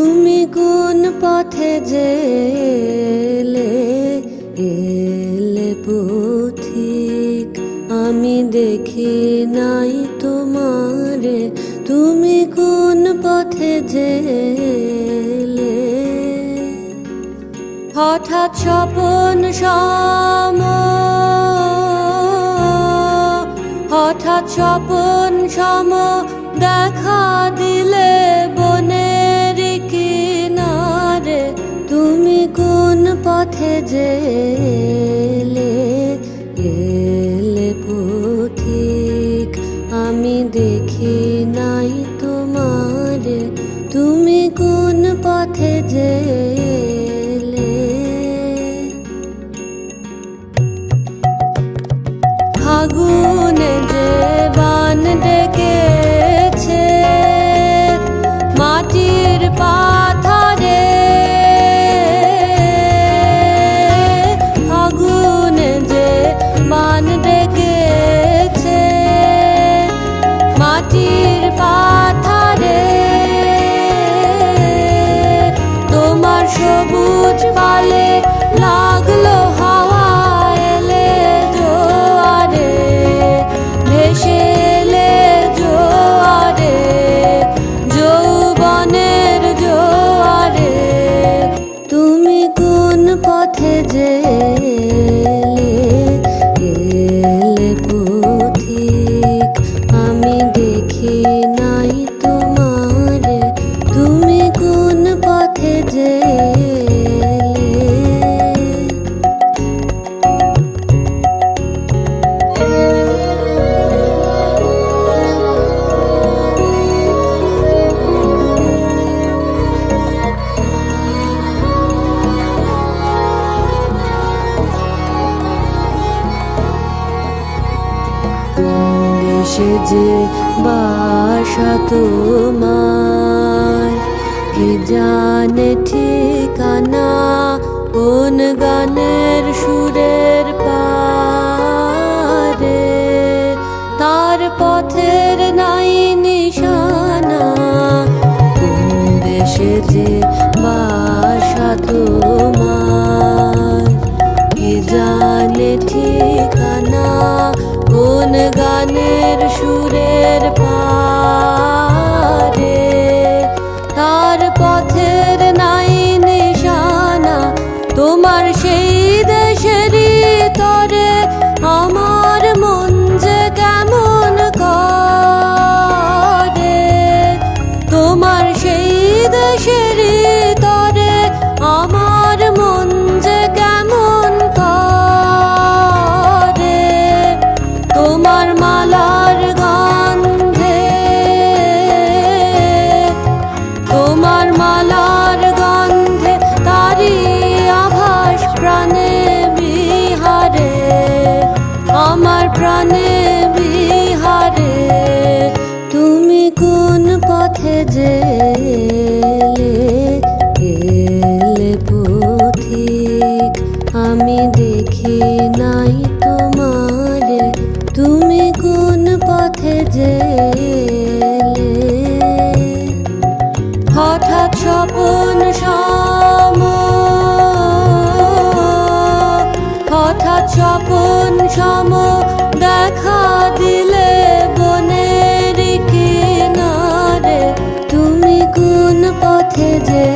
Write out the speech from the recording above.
তুমি কোন পথে জেলে? এলে পথিক আমি দেখি নাই তোমারে। তুমি কোন পথে জেলে? হঠাৎ স্বপন সম, হঠাৎ স্বপন সম দেখা পথে পালে লাগল হাওয়া এলে জোয়ারে ভেসে এলে জোয়ারে যৌবনের জোয়ারে। তুমি কোন পথে জেলে দেশে যে বাসা তোমার, কি জানে ঠিকানা কোন গানের সুরের পারে? তার পথের নাই নিশানা, কোন দেশে যে আমার প্রাণে বিহারে, তুমি কোন পথে যে এলে? আমি দেখি নাই তোমারে, তুমি কোন পথে জেলে হঠাৎ চপন সম দেখা দিলে বনের কিনারে তুমি কোন পথে যে